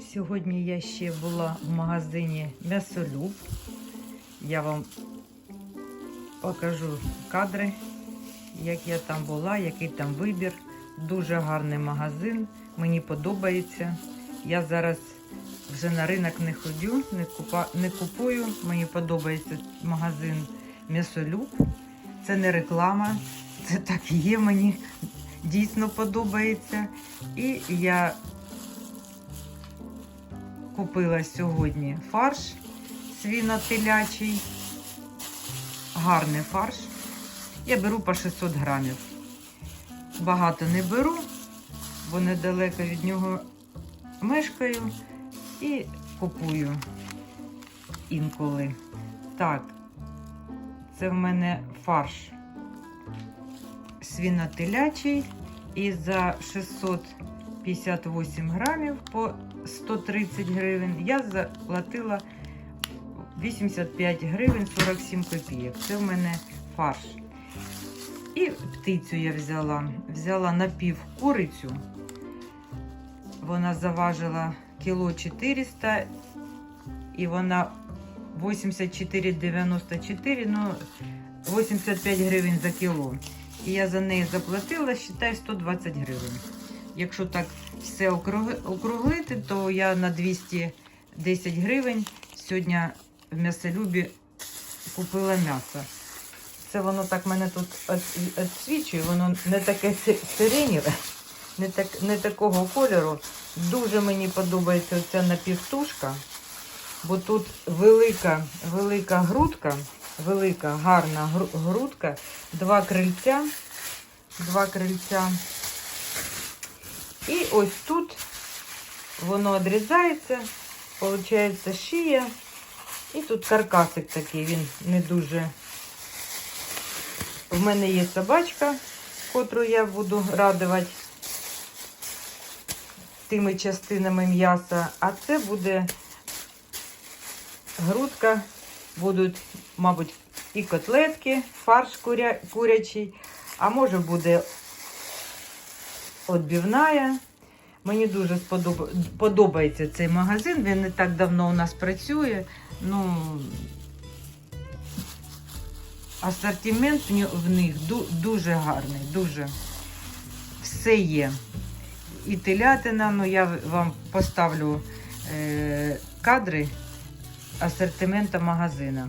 Сьогодні я ще була в магазині М'ясолюб. Я вам покажу кадри, як я там була, який там вибір. Дуже гарний магазин, мені подобається. Я зараз вже на ринок не ходю, не, купа, не купую. Мені подобається магазин М'ясолюб. Це не реклама, це так і є, мені дійсно подобається. І я купила сьогодні фарш свіно-телячий. Гарний фарш. Я беру по 600 грамів. Багато не беру, бо недалеко від нього мешкаю і купую інколи. Так, це в мене фарш свіно-телячий і за 658 грамів по 130 гривень я заплатила 85 гривень 47 копійок. Це в мене фарш. І птицю я взяла. Взяла напів курицю. Вона заважила кіло 400 і вона 84,94, ну 85 гривень за кіло. І я за неї заплатила, вважаю, 120 гривень. Якщо так все округлити, то я на 210 гривень сьогодні в м'ясолюбі купила м'ясо. Це воно так мене тут відсвічує, воно не таке си- сиренєве, не, так, не такого кольору. Дуже мені подобається ця напівтушка, бо тут велика, велика грудка, велика, гарна грудка, два крильця, два крильця. І ось тут воно відрізається, виходить шия. І тут каркасик такий, він не дуже. В мене є собачка, котру я буду радувати тими частинами м'яса, а це буде грудка, будуть, мабуть, і котлетки, фарш куря, курячий, а може буде отбивная. Мені дуже сподоб... подобається цей магазин. Він не так давно у нас працює. Ну, асортимент в них дуже гарний, дуже все є. І телятина, ну я вам поставлю е, кадри асортимента магазина.